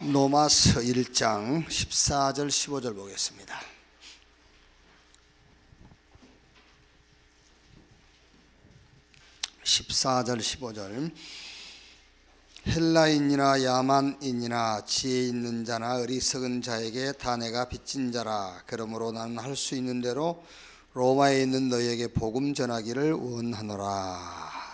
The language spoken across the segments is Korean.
로마서 1장 14절 15절 보겠습니다. (14절) (15절) 헬라인이나 야만인이나 지혜 있는 자나 어리석은 자에게 다 내가 빚진 자라. 그러므로 나는 할 수 있는 대로 로마에 있는 너희에게 복음 전하기를 원하노라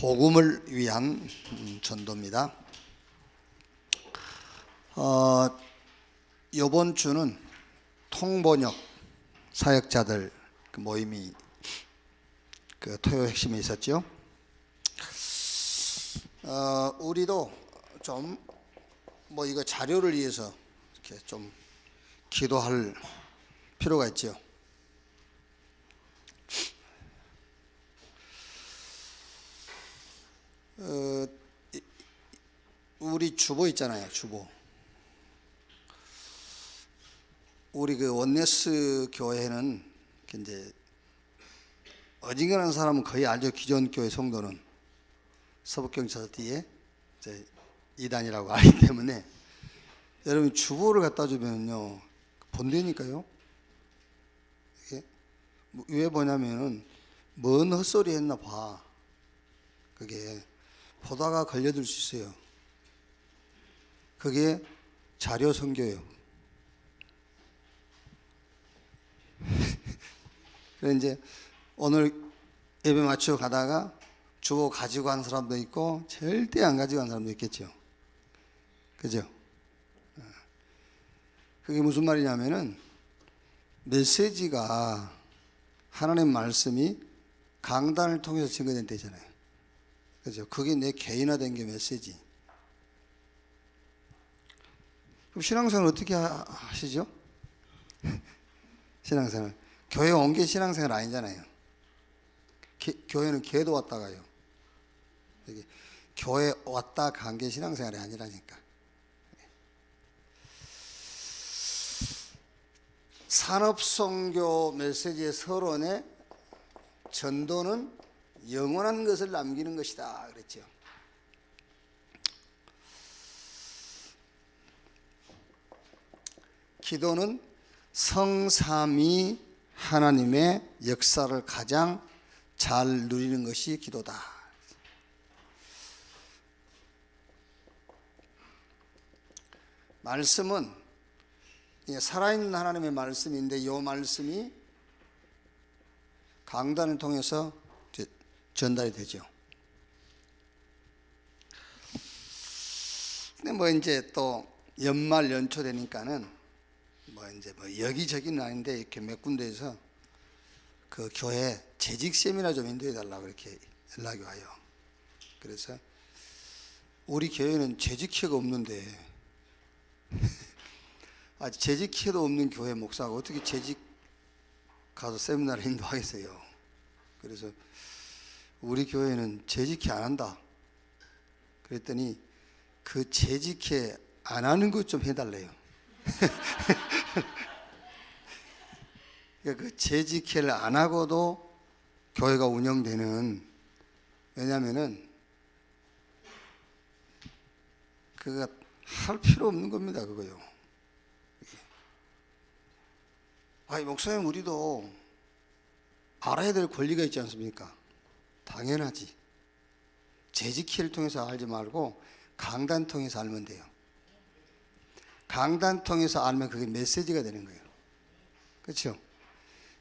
복음을 위한 음, 전도입니다. 어, 이번 주는 통번역 사역자들 그 모임이 그 토요 핵심에 있었죠. 어, 우리도 좀 뭐 이거 자료를 위해서 이렇게 좀 기도할 필요가 있죠. 어, 이- 우리 주보 있잖아요, 주보. 우리 그 원네스 교회는 이제 어지간한 사람은 거의 알죠. 기존 교회 성도는 서북경찰서 뒤에 이제 이단이라고 알기 때문에 여러분 주보를 갖다 주면요 본대니까요. 이게 뭐- 왜 보냐면은 뭔 헛소리 했나 봐. 그게 보다가 걸려들 수 있어요. 그게 자료 선교예요. 그래서 이제 오늘 예배 맞추러 가다가 주보 가지고 간 사람도 있고 절대 안 가지고 간 사람도 있겠죠. 그죠? 어. 그게 무슨 말이냐면은 메시지가 하나님 말씀이 강단을 통해서 증거된 때잖아요. 그죠? 그게 내 개인화된 게 메시지. 그럼 신앙생활 어떻게 하- 하시죠? 신앙생활. 교회 온 게 신앙생활 아니잖아요. 기- 교회는 개도 왔다 가요. 여기 교회 왔다 간 게 신앙생활이 아니라니까. 산업선교 메시지의 서론에 전도는 영원한 것을 남기는 것이다 그랬죠. 기도는 성삼위 하나님의 역사를 가장 잘 누리는 것이 기도다. 말씀은 이게 살아있는 하나님의 말씀인데 이 말씀이 강단을 통해서 전달이 되죠. 근데 뭐 이제 또 연말 연초 되니까는 뭐 이제 뭐 여기저기는 아닌데 이렇게 몇 군데에서 그 교회 재직 세미나 좀 인도해 달라고 이렇게 연락이 와요. 그래서 우리 교회는 재직회가 없는데 아 재직회도 없는 교회 목사가 어떻게 재직 가서 세미나를 인도하겠어요. 그래서 우리 교회는 재직회 안 한다. 그랬더니 그 재직회 안 하는 것 좀 해달래요. 그러니까 그 재직회를 안 하고도 교회가 운영되는 왜냐하면은 그가 할 필요 없는 겁니다 그거요. 아니 목사님 우리도 알아야 될 권리가 있지 않습니까? 당연하지. 재직회를 통해서 알지 말고 강단 통해서 알면 돼요. 강단 통해서 알면 그게 메시지가 되는 거예요. 그렇죠?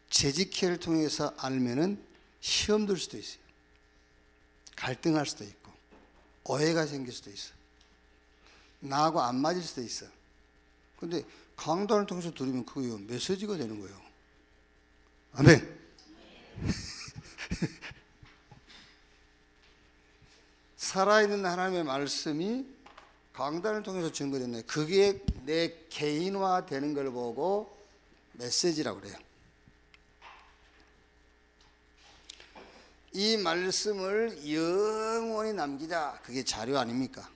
재직회를 통해서 알면은 시험 들 수도 있어요. 갈등할 수도 있고 오해가 생길 수도 있어. 나하고 안 맞을 수도 있어. 근데 강단을 통해서 들으면 그게 메시지가 되는 거예요. 아멘. 살아있는 하나님의 말씀이 강단을 통해서 증거됐네. 그게 내 개인화 되는 걸 보고 메시지라고 그래요. 이 말씀을 영원히 남기자. 그게 자료 아닙니까?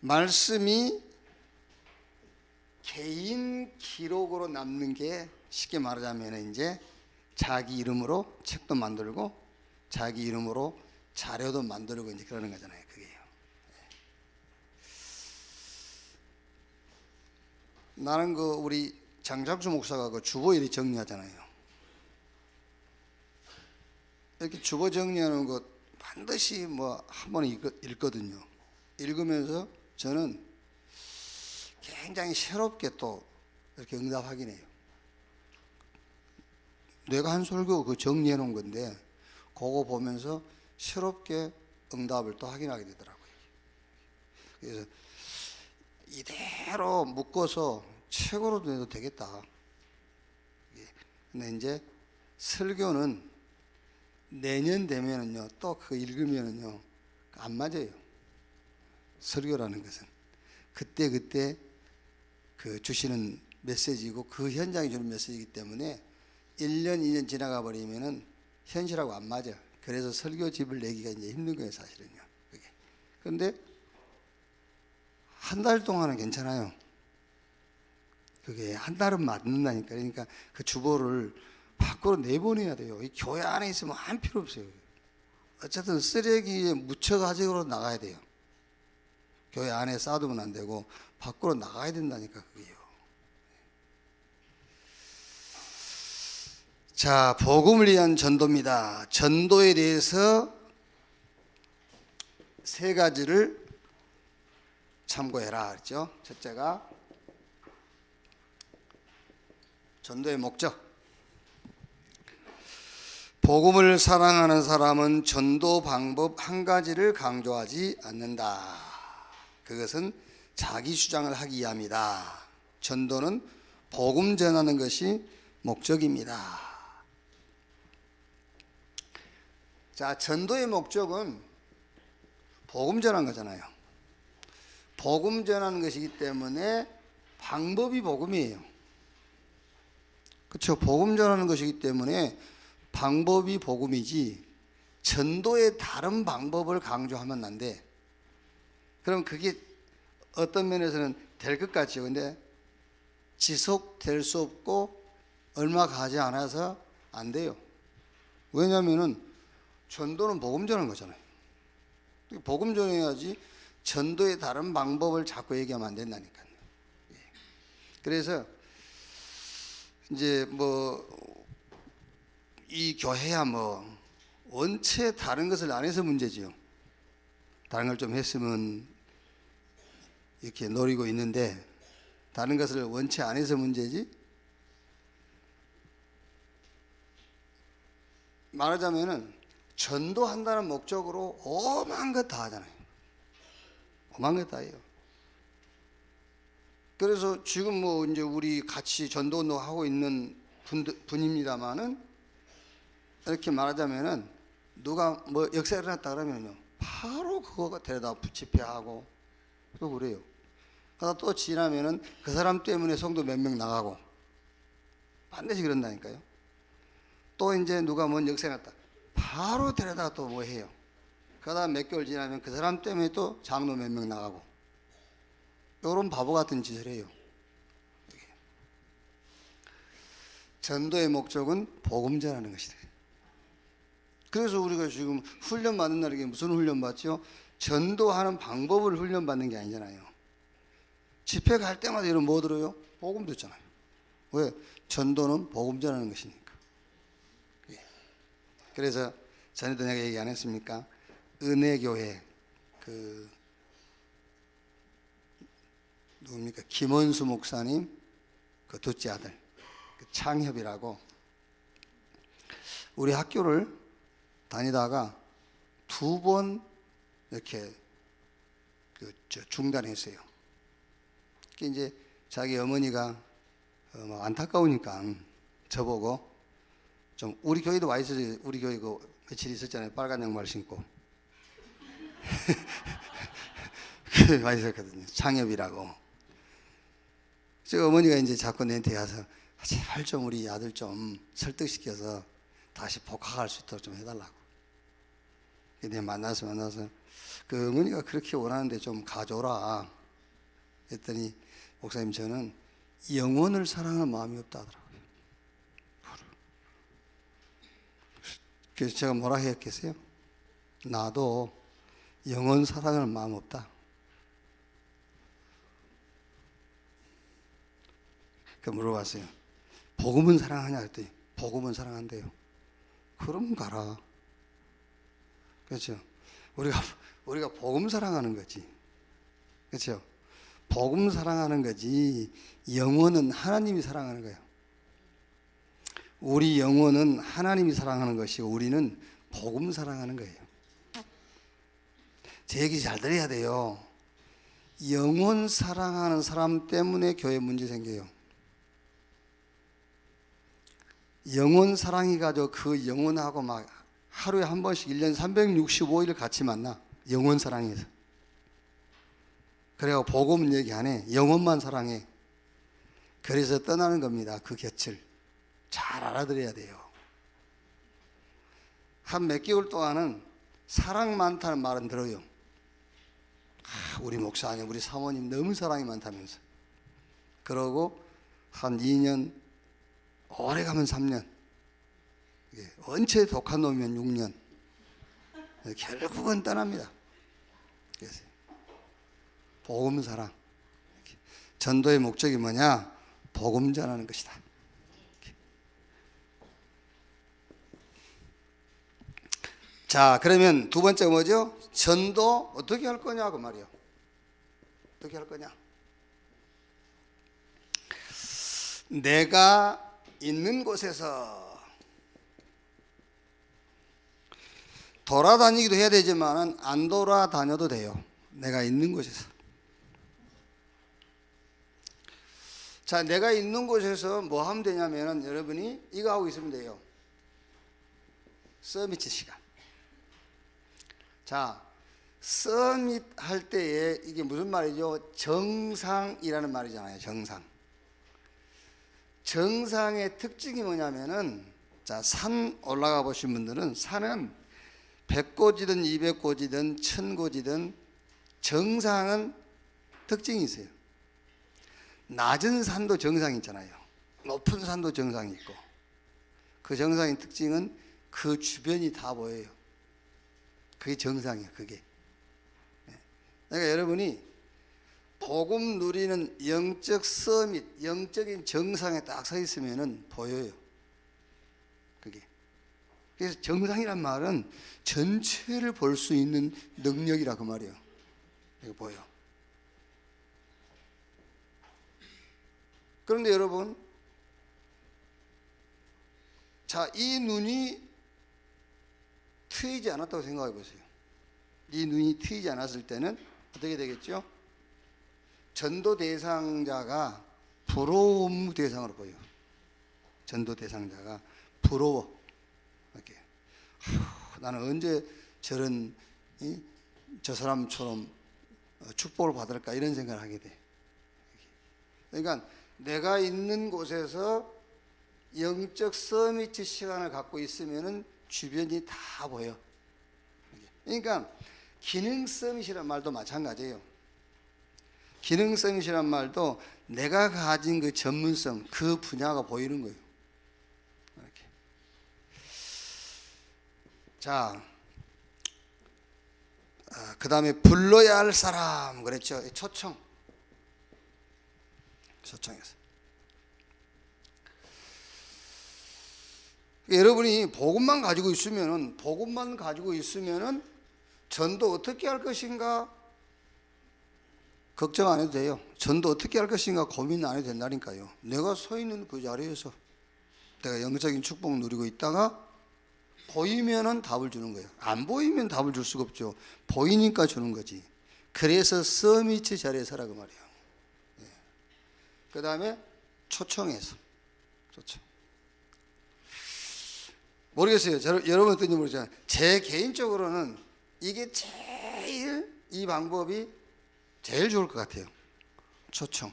말씀이 개인 기록으로 남는 게 쉽게 말하자면 이제 자기 이름으로 책도 만들고 자기 이름으로 자료도 만들고 이제 그러는 거잖아요. 그게요. 나는 그 우리 장작수 목사가 그 주보 일이 정리하잖아요. 이렇게 주보 정리하는 것 반드시 뭐한 읽- 읽거든요. 읽으면서 저는 굉장히 새롭게 또 이렇게 응답하긴 해요. 내가 한 설교 그 정리해 놓은 건데 그거 보면서 새롭게 응답을 또 확인하게 되더라고요. 그래서 이대로 묶어서 책으로 내도 되겠다. 예. 근데 이제 설교는 내년 되면은요 또 그 읽으면은요 안 맞아요. 설교라는 것은 그때 그때 그 주시는 메시지고 그 현장이 주는 메시지이기 때문에 1년 2년 지나가 버리면은 현실하고 안 맞아. 그래서 설교집을 내기가 이제 힘든 거예요, 사실은요. 그게. 그런데 한 달 동안은 괜찮아요. 그게 한 달은 맞는다니까. 그러니까 그 주보를 밖으로 내보내야 돼요. 이 교회 안에 있으면 한 필요 없어요. 어쨌든 쓰레기에 묻혀 가지고 나가야 돼요. 교회 안에 쌓아두면 안 되고 밖으로 나가야 된다니까 그게요. 자, 복음을 위한 전도입니다. 전도에 대해서 세 가지를 참고해라 그랬죠. 첫째가 전도의 목적. 복음을 사랑하는 사람은 전도 방법 한 가지를 강조하지 않는다. 그것은 자기 주장을 하기 위함이다. 전도는 복음 전하는 것이 목적입니다. 자, 전도의 목적은 복음 전하는 거잖아요. 복음 전하는 것이기 때문에 방법이 복음이에요. 그렇죠. 복음 전하는 것이기 때문에 방법이 복음이지 전도의 다른 방법을 강조하면 안 돼. 그럼 그게 어떤 면에서는 될 것 같죠. 근데 지속될 수 없고 얼마 가지 않아서 안 돼요. 왜냐하면은 전도는 복음 전하는 거잖아요. 복음 전해야지 전도의 다른 방법을 자꾸 얘기하면 안 된다니까요. 예. 그래서 이제 뭐 이 교회야 뭐 원체 다른 것을 안 해서 문제지요. 다른 걸 좀 했으면 이렇게 노리고 있는데 다른 것을 원체 안 해서 문제지. 말하자면은 전도한다는 목적으로 오만 것다 하잖아요. 오만 것다 해요. 그래서 지금 뭐 이제 우리 같이 전도 운동 하고 있는 분, 분입니다만은 이렇게 말하자면은 누가 뭐 역사 일어났다 그러면요 바로 그거가 데려다 집회하고 또 그래요. 하다 또 지나면은 그 사람 때문에 성도 몇 명 나가고 반드시 그런다니까요. 또 이제 누가 뭔 역사 났다 바로 데려다 또뭐 해요. 그러다 몇 개월 지나면 그 사람 때문에 또 장로 몇 명 나가고 이런 바보 같은 짓을 해요. 전도의 목적은 복음 전하는 것이다. 그래서 우리가 지금 훈련 받는 날이게 무슨 훈련 받죠? 전도하는 방법을 훈련 받는 게 아니잖아요. 집회 갈 때마다 이런 뭐 들어요? 복음 듣잖아요. 왜? 전도는 복음 전하는 것이니까. 예. 그래서 전에도 내가 얘기 안 했습니까? 은혜교회 그 누굽니까? 김원수 목사님 그 둘째 아들 그 창협이라고 우리 학교를 다니다가 두 번 이렇게 그저 중단했어요. 그 이제 자기 어머니가 어, 뭐 안타까우니까 저보고 좀 우리 교회도 와 있어서 우리 교회 그 며칠 있었잖아요. 빨간 양말 신고 그와 있었거든요. 창엽이라고. 저 어머니가 이제 자꾸 내한테 와서 제발 좀 우리 아들 좀 설득시켜서 다시 복학할 수 있도록 좀 해달라고. 근데 만나서 만나서 그 어머니가 그렇게 원하는데 좀 가져라. 했더니 목사님 저는 영혼을 사랑하는 마음이 없다 하더라고요. 그래서 제가 뭐라 했겠어요? 나도 영혼 사랑하는 마음 없다. 그 물어봤어요. 복음은 사랑하냐 했더니 복음은 사랑한대요. 그럼 가라. 그렇죠? 우리가 우리가 복음 사랑하는 거지. 그렇죠? 복음 사랑하는 거지. 영혼은 하나님이 사랑하는 거예요. 우리 영혼은 하나님이 사랑하는 것이고 우리는 복음 사랑하는 거예요. 제 얘기 잘 들어야 돼요. 영혼 사랑하는 사람 때문에 교회 문제 생겨요. 영혼 사랑이 가지고 그 영혼하고 막 하루에 한 번씩 1년 365일 같이 만나. 영혼 사랑해서. 그래가 복음 얘기 안 해. 영혼만 사랑해. 그래서 떠나는 겁니다. 그 곁을. 잘 알아들어야 돼요. 한 몇 개월 동안은 사랑 많다는 말은 들어요. 아, 우리 목사님, 우리 사모님 너무 사랑이 많다면서. 그러고 한 2년, 오래 가면 3년, 예, 원체 독한 놈이면 6년. 결국은 떠납니다. 그래서 복음 사랑. 전도의 목적이 뭐냐? 복음 전하는 것이다. 자, 그러면 두 번째 뭐죠? 전도 어떻게 할 거냐고 말이요. 어떻게 할 거냐? 내가 있는 곳에서 돌아다니기도 해야 되지만 안 돌아다녀도 돼요. 내가 있는 곳에서. 자, 내가 있는 곳에서 뭐 하면 되냐면은 여러분이 이거 하고 있으면 돼요. 서미트 시간. 자, 서밋 할 때에 이게 무슨 말이죠? 정상이라는 말이잖아요. 정상. 정상의 특징이 뭐냐면은 자, 산 올라가 보신 분들은 산은 100고지든 200고지든 1000고지든 정상은 특징이 있어요. 낮은 산도 정상이 있잖아요. 높은 산도 정상이 있고. 그 정상의 특징은 그 주변이 다 보여요. 그게 정상이에요, 그게. 네. 그러니까 여러분이 복음 누리는 영적 서밋, 영적인 정상에 딱 서 있으면은 보여요. 그게. 그래서 정상이란 말은 전체를 볼 수 있는 능력이라 그 말이에요. 이거 보여. 그런데 여러분, 자, 이 눈이 트이지 않았다고 생각해 보세요. 이 눈이 트이지 않았을 때는 어떻게 되겠죠? 전도 대상자가 부러움 대상으로 보여. 전도 대상자가 부러워. 이렇게. 아휴, 나는 언제 저런 이, 저 사람처럼 어, 축복을 받을까 이런 생각을 하게 돼. 그러니까 내가 있는 곳에서 영적 서미트 시간을 갖고 있으면은 주변이 다 보여. 그러니까 기능 서밋이란 말도 마찬가지예요. 기능 서밋이란 말도 내가 가진 그 전문성, 그 분야가 보이는 거예요. 이렇게. 자, 아, 그 다음에 불러야 할 사람 그랬죠. 초청. 초청해서. 여러분이 복음만 가지고 있으면은 복음만 가지고 있으면은 전도 어떻게 할 것인가 걱정 안 해도 돼요. 전도 어떻게 할 것인가 고민 안 해도 된다니까요. 내가 서 있는 그 자리에서 내가 영적인 축복 누리고 있다가 보이면은 답을 주는 거예요. 안 보이면 답을 줄 수가 없죠. 보이니까 주는 거지. 그래서 서미치 자리에 서라고 말이에요. 예. 그 다음에 초청해서 초청. 모르겠어요. 저, 여러분 어떤지 모르지만 제 개인적으로는 이게 제일 이 방법이 제일 좋을 것 같아요. 초청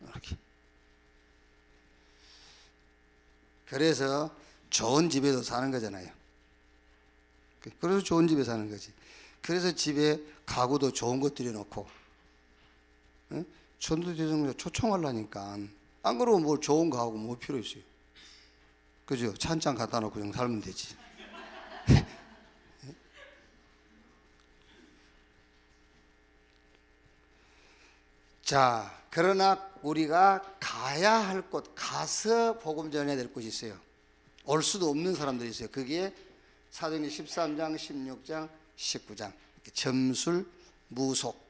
이렇게. 그래서 좋은 집에도 사는 거잖아요. 그래서 좋은 집에 사는 거지. 그래서 집에 가구도 좋은 것 들여놓고 예? 전도대장자 초청하려니까 안 그러면 뭘 좋은 거 하고 뭐 필요 있어요. 그죠? 잔 갖다 놓고 그냥 살면 되지. 자, 그러나 우리가 가야 할 곳, 가서 복음 전해야 될 곳이 있어요. 올 수도 없는 사람들이 있어요. 그게 사도행전 13장, 16장, 19장. 이렇게 점술, 무속,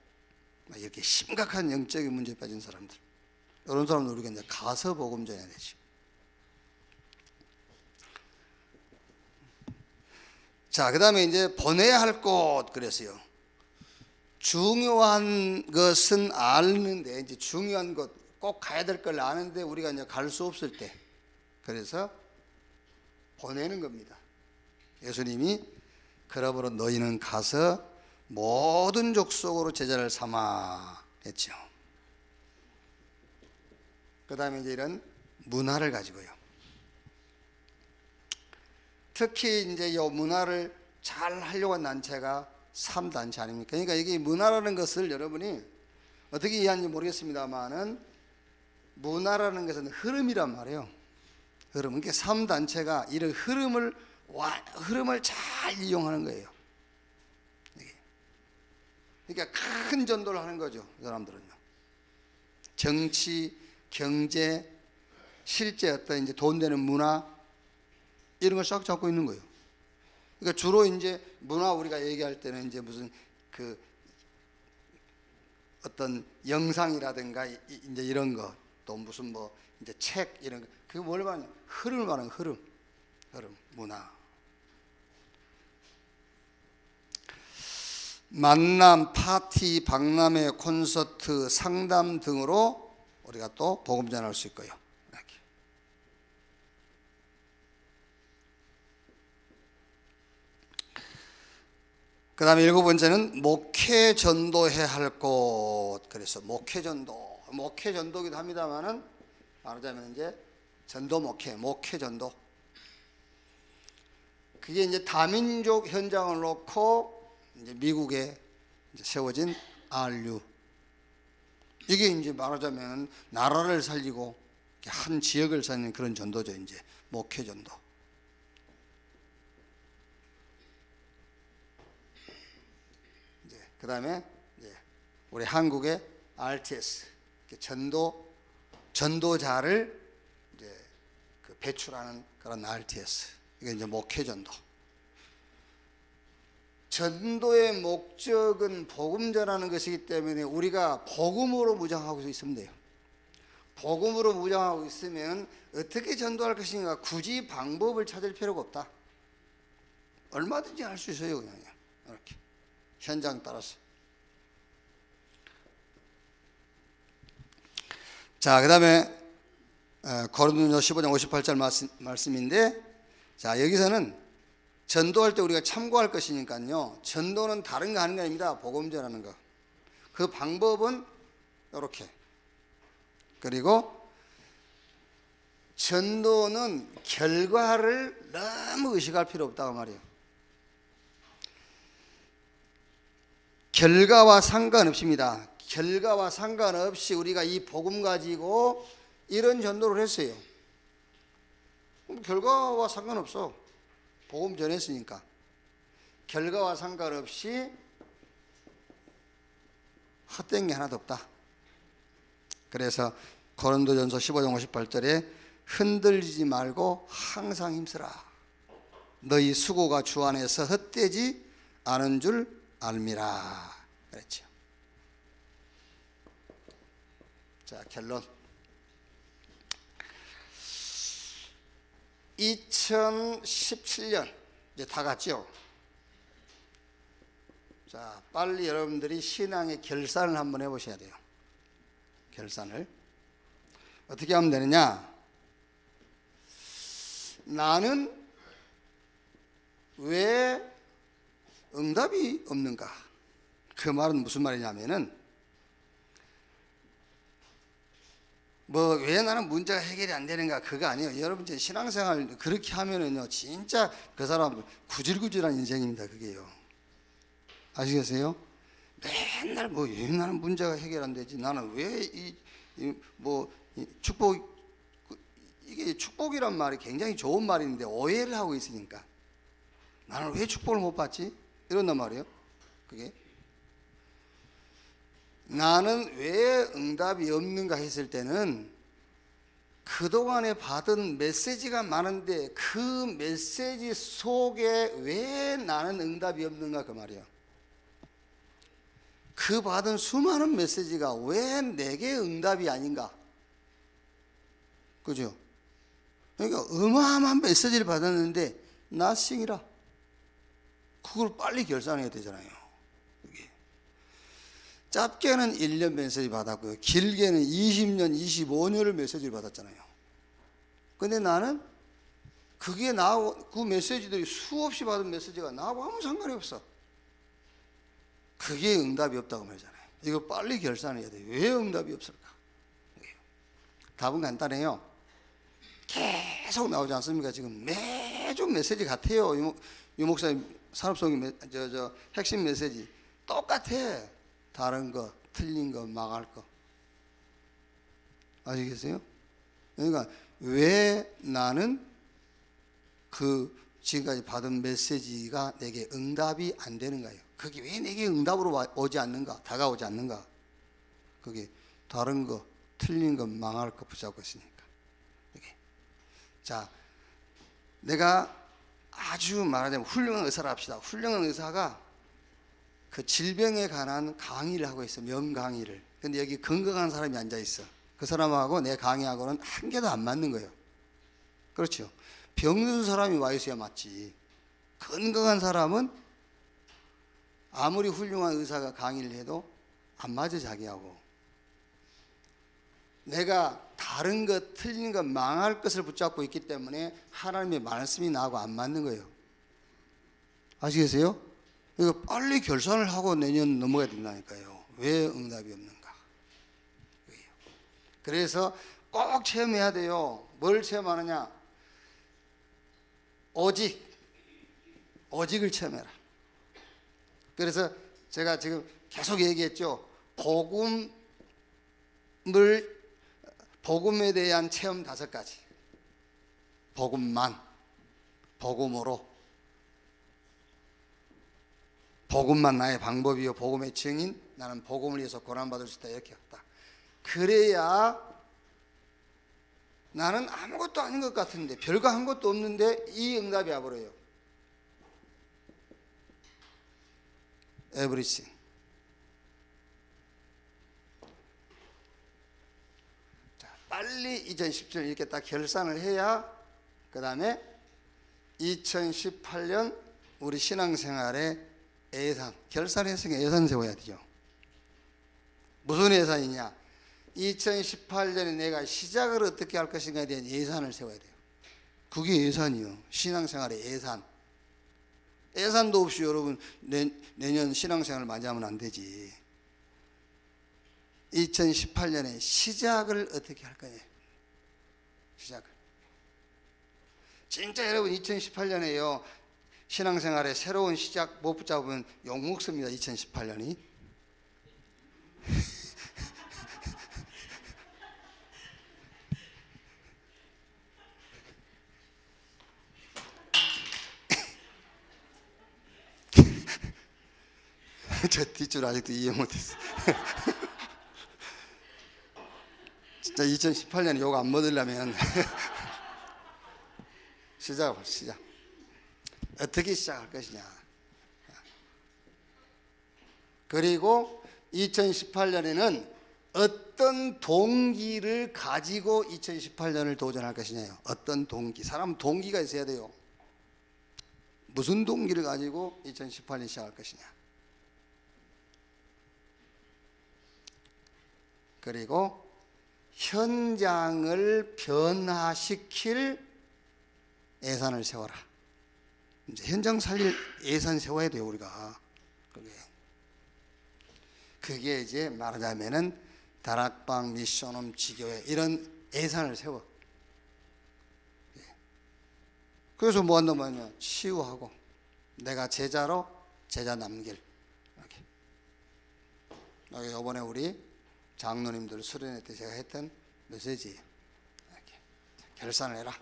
막 이렇게 심각한 영적인 문제에 빠진 사람들. 이런 사람들 우리가 이제 가서 복음 전해야 되죠. 자, 그 다음에 이제 보내야 할 곳 그랬어요. 중요한 것은 아는데 이제 중요한 것 꼭 가야 될 걸 아는데 우리가 이제 갈 수 없을 때 그래서 보내는 겁니다. 예수님이 그러므로 너희는 가서 모든 족속으로 제자를 삼아 했죠. 그 다음에 이제 이런 문화를 가지고요. 특히 이제 이 문화를 잘 하려고 한 단체가 3단체 아닙니까? 그러니까 이게 문화라는 것을 여러분이 어떻게 이해하는지 모르겠습니다만은 문화라는 것은 흐름이란 말이에요. 흐름. 그러니까 3단체가 이런 흐름을 와, 흐름을 잘 이용하는 거예요. 그러니까 큰 전도를 하는 거죠. 이 사람들은요. 정치, 경제, 실제 어떤 이제 돈 되는 문화 이런 걸 싹 잡고 있는 거예요. 그러니까 주로 이제 문화 우리가 얘기할 때는 이제 무슨 그 어떤 영상이라든가 이제 이런 거 또 무슨 뭐 이제 책 이런 거 그게 뭘 말하냐? 흐름을 말하는 흐름 흐름 문화. 만남 파티 박람회 콘서트 상담 등으로 우리가 또 복음 전할 수 있고요 이렇게. 그 다음에 일곱 번째는 목회 전도해야 할 곳. 그래서 목회 전도. 목회 전도기도 합니다만은 말하자면 이제 전도 목회, 목회 전도. 그게 이제 다민족 현장을 놓고 이제 미국에 이제 세워진 RU. 이게 이제 말하자면 나라를 살리고 한 지역을 살리는 그런 전도죠. 이제 목회 전도. 이제 그 다음에 이제 우리 한국의 RTS 전도 전도자를 이제 그 배출하는 그런 RTS 이게 이제 목회 전도. 전도의 목적은 복음 전하는 것이기 때문에 우리가 복음으로 무장하고 있으면 돼요. 복음으로 무장하고 있으면 어떻게 전도할 것인가 굳이 방법을 찾을 필요가 없다. 얼마든지 할 수 있어요, 그냥 이렇게. 현장 따라서. 자, 그 다음에 어, 고린도서 15장 58절 말씀, 말씀인데 자, 여기서는 전도할 때 우리가 참고할 것이니까요. 전도는 다른 거 하는 게 아닙니다. 복음 전하는 거. 그 방법은 이렇게. 그리고 전도는 결과를 너무 의식할 필요 없다고 말이에요. 결과와 상관없습니다. 결과와 상관없이 우리가 이 복음 가지고 이런 전도를 했어요. 결과와 상관없어. 복음 전했으니까. 결과와 상관없이 헛된 게 하나도 없다. 그래서 고린도전서 15장 58절에 흔들리지 말고 항상 힘쓰라. 너희 수고가 주 안에서 헛되지 않은 줄 알미라. 그랬죠. 자, 결론. 2017년 이제 다 갔죠. 자, 빨리 여러분들이 신앙의 결산을 한번 해보셔야 돼요. 결산을 어떻게 하면 되느냐? 나는 왜 응답이 없는가? 그 말은 무슨 말이냐면은 뭐 왜 나는 문제가 해결이 안 되는가 그거 아니에요. 여러분 제 신앙생활 그렇게 하면은요 진짜 그 사람 구질구질한 인생입니다. 그게요. 아시겠어요? 맨날 뭐 나는 문제가 해결 안 되지. 나는 왜이뭐 축복 그, 이게 축복이란 말이 굉장히 좋은 말인데 오해를 하고 있으니까 나는 왜 축복을 못 받지? 이런단 말이에요. 그게 나는 왜 응답이 없는가 했을 때는 그동안에 받은 메시지가 많은데 그 메시지 속에 왜 나는 응답이 없는가 그 말이야. 그 받은 수많은 메시지가 왜 내게 응답이 아닌가? 그죠? 그러니까 어마어마한 메시지를 받았는데 나싱이라. 그걸 빨리 결산해야 되잖아요. 그게. 짧게는 1년 메시지 받았고요. 길게는 20년, 25년을 메시지를 받았잖아요. 근데 나는 그게 나하고 그 메시지들이 수없이 받은 메시지가 나하고 아무 상관이 없어. 그게 응답이 없다고 말이잖아요. 이거 빨리 결산해야 돼요. 왜 응답이 없을까? 답은 간단해요. 계속 나오지 않습니까? 지금 매주 메시지 같아요. 유, 유 목사님 산업성 저, 저 핵심 메시지 똑같아. 다른 거, 틀린 거, 망할 거. 아시겠어요? 그러니까 왜 나는 그 지금까지 받은 메시지가 내게 응답이 안 되는가요? 그게 왜 내게 응답으로 와- 오지 않는가? 다가오지 않는가? 그게 다른 거, 틀린 거, 망할 거 붙잡고 있으니까. 자, 내가 아주 말하자면 훌륭한 의사를 합시다. 훌륭한 의사가 그 질병에 관한 강의를 하고 있어. 명강의를. 근데 여기 건강한 사람이 앉아 있어. 그 사람하고 내 강의하고는 한 개도 안 맞는 거예요. 그렇죠. 병든 사람이 와 있어야 맞지. 건강한 사람은 아무리 훌륭한 의사가 강의를 해도 안 맞아 자기하고. 내가 다른 것, 틀린 것, 망할 것을 붙잡고 있기 때문에 하나님의 말씀이 나하고 안 맞는 거예요. 아시겠어요? 이거 빨리 결산을 하고 내년 넘어가야 된다니까요. 왜 응답이 없는가? 그래서 꼭 체험해야 돼요. 뭘 체험하느냐? 오직, 오직을 체험해라. 그래서 제가 지금 계속 얘기했죠. 복음을 복음에 대한 체험 다섯 가지. 복음만, 복음으로, 복음만 나의 방법이요, 복음의 증인. 나는 복음을 위해서 고난 받을 수 있다 이렇게 했다. 그래야 나는 아무것도 아닌 것 같은데 별거 한 것도 없는데 이 응답이 와버려요. 자, 빨리 2017년 이렇게 딱 결산을 해야 그 다음에 2018년 우리 신앙생활의 예산, 결산했으니까 예산 세워야 되죠. 무슨 예산이냐? 2018년에 내가 시작을 어떻게 할 것인가에 대한 예산을 세워야 돼요. 그게 예산이요. 신앙생활의 예산. 예산도 없이 여러분 내, 내년 신앙생활을 맞이하면 안 되지. 2018년에 시작을 어떻게 할 거냐. 시작을. 진짜 여러분 2018년에요. 신앙생활의 새로운 시작 못 붙잡으면 욕먹습니다. 2018년이. 저 뒷줄 아직도 이해 못했어. 진짜 2018년에 욕 안 먹으려면 시작을 시작. 어떻게 시작할 것이냐. 그리고 2018년에는 어떤 동기를 가지고 2018년을 도전할 것이냐요. 어떤 동기. 사람 동기가 있어야 돼요. 무슨 동기를 가지고 2018년 시작할 것이냐. 그리고 현장을 변화시킬 예산을 세워라. 이제 현장 살릴 예산 세워야 돼요 우리가. 그게 그게 이제 말하자면은 다락방 미션홈 지교회 이런 예산을 세워. 예. 그래서 뭐 한다면 치유하고 내가 제자로 제자 남길 여기 이번에 우리 장로님들 수련회 때 제가 했던 메시지 이렇게 결산을 해라.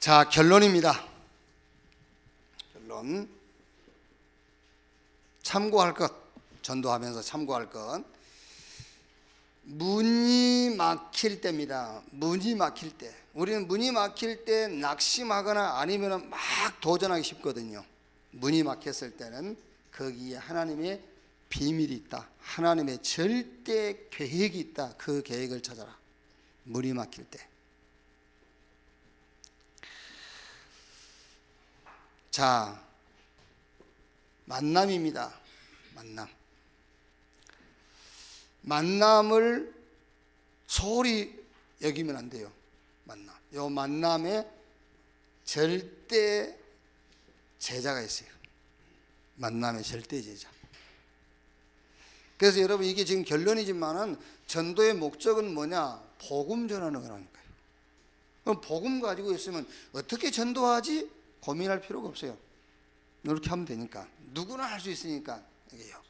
자 결론입니다. 결론 참고할 것 전도하면서 참고할 것 문이 막힐 때입니다. 문이 막힐 때 우리는 문이 막힐 때 낙심하거나 아니면 막 도전하기 쉽거든요. 문이 막혔을 때는 거기에 하나님의 비밀이 있다. 하나님의 절대 계획이 있다. 그 계획을 찾아라. 문이 막힐 때. 자, 만남입니다. 만남. 만남을 소홀히 여기면 안 돼요. 만남. 요 만남에 절대 제자가 있어요. 만남의 절대 제자. 그래서 여러분 이게 지금 결론이지만은 전도의 목적은 뭐냐? 복음 전하는 거라니까요. 그럼 복음 가지고 있으면 어떻게 전도하지? 고민할 필요가 없어요. 이렇게 하면 되니까 누구나 할 수 있으니까 이게요.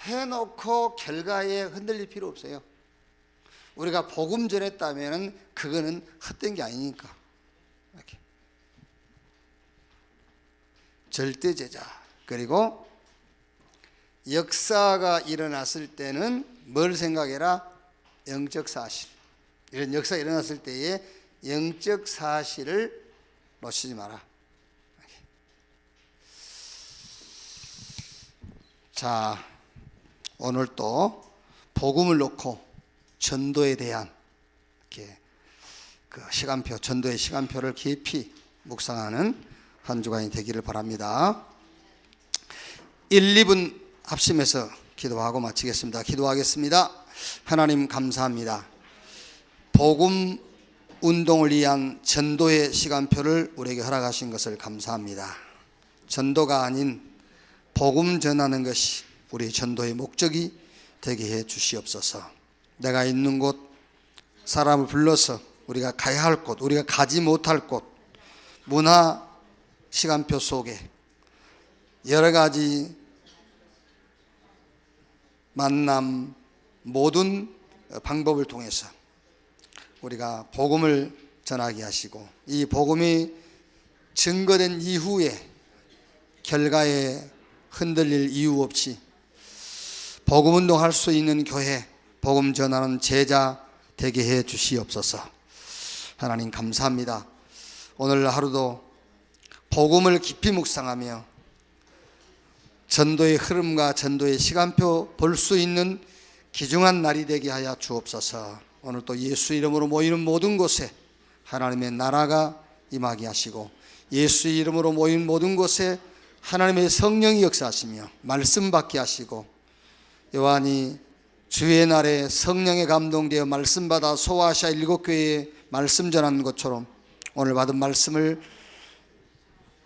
해놓고 결과에 흔들릴 필요 없어요. 우리가 복음 전했다면은 그거는 헛된 게 아니니까. 이렇게. 절대 제자 그리고 역사가 일어났을 때는 뭘 생각해라? 영적 사실. 이런 역사가 일어났을 때에 영적 사실을 놓치지 마라. 자, 오늘 또 복음을 놓고 전도에 대한 이렇게 그 시간표, 전도의 시간표를 깊이 묵상하는 한 주간이 되기를 바랍니다. 1, 2분 합심해서 기도하고 마치겠습니다. 기도하겠습니다. 하나님 감사합니다. 복음 운동을 위한 전도의 시간표를 우리에게 허락하신 것을 감사합니다. 전도가 아닌 복음 전하는 것이 우리 전도의 목적이 되게 해 주시옵소서. 내가 있는 곳 사람을 불러서 우리가 가야 할 곳, 우리가 가지 못할 곳, 문화 시간표 속에 여러 가지 만남 모든 방법을 통해서 우리가 복음을 전하게 하시고 이 복음이 증거된 이후에 결과에 흔들릴 이유 없이 복음 운동할 수 있는 교회 복음 전하는 제자 되게 해 주시옵소서. 하나님 감사합니다. 오늘 하루도 복음을 깊이 묵상하며 전도의 흐름과 전도의 시간표 볼 수 있는 귀중한 날이 되게 하여 주옵소서. 오늘 또 예수 이름으로 모이는 모든 곳에 하나님의 나라가 임하게 하시고 예수 이름으로 모인 모든 곳에 하나님의 성령이 역사하시며 말씀 받게 하시고 요한이 주의 날에 성령에 감동되어 말씀 받아 소아시아 일곱 교회에 말씀 전하는 것처럼 오늘 받은 말씀을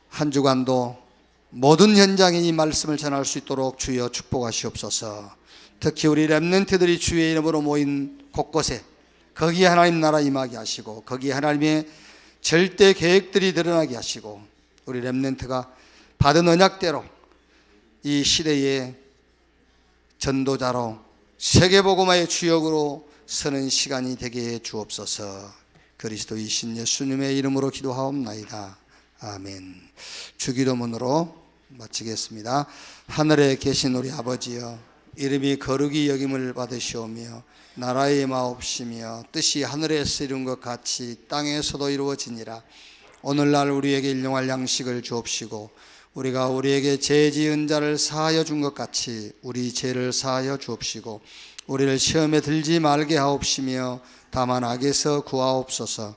한 주간도 모든 현장에 이 말씀을 전할 수 있도록 주여 축복하시옵소서. 특히 우리 렘넌트들이 주의 이름으로 모인 곳곳에 거기에 하나님 나라 임하게 하시고 거기에 하나님의 절대 계획들이 드러나게 하시고 우리 렘넌트가 받은 언약대로 이 시대의 전도자로 세계복음화의 주역으로 서는 시간이 되게 해 주옵소서. 그리스도이신 예수님의 이름으로 기도하옵나이다. 아멘. 주기도문으로 마치겠습니다. 하늘에 계신 우리 아버지여 이름이 거룩이 여김을 받으시오며 나라의 마옵시며 뜻이 하늘에서 이룬 것 같이 땅에서도 이루어지니라. 오늘날 우리에게 일용할 양식을 주옵시고 우리가 우리에게 죄 지은 자를 사하여 준 것 같이 우리 죄를 사하여 주옵시고 우리를 시험에 들지 말게 하옵시며 다만 악에서 구하옵소서